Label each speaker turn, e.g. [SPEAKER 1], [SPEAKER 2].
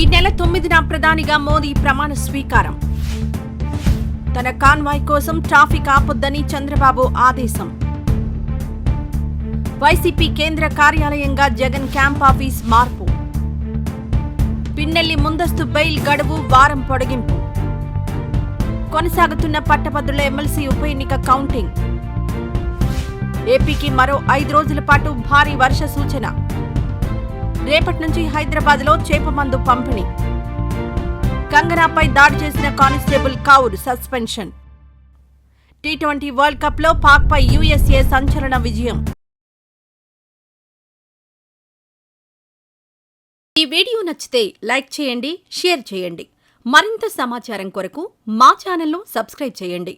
[SPEAKER 1] ఈ నెల తొమ్మిదిన ప్రధానిగా మోదీ ప్రమాణ స్వీకారం. తన కాన్వాయ్ కోసం ట్రాఫిక్ ఆపొద్దని చంద్రబాబు ఆదేశం. వైసీపీ కేంద్ర కార్యాలయంగా జగన్ క్యాంప్ ఆఫీస్ మార్పు. పిన్నెల్లి ముందస్తు బెయిల్ గడువు వారం పొడిగింపు. కొనసాగుతున్న పట్టభద్రుల ఎమ్మెల్సీ ఉప ఎన్నిక కౌంటింగ్. ఏపీకి మరో ఐదు రోజుల పాటు భారీ వర్ష సూచన. రేపటి నుంచి హైదరాబాద్లో చేపమందు పంపిణీ. కంగనాపై దాడి చేసిన constable Kaur suspension. T twenty world కప్లో పాక్పై యూఎస్ఏ సంచలన విజయం. ఈ వీడియో నచ్చితే లైక్ చేయండి షేర్ చేయండి. మరింత సమాచారం కొరకు మా ఛానల్ను సబ్స్క్రైబ్ చేయండి.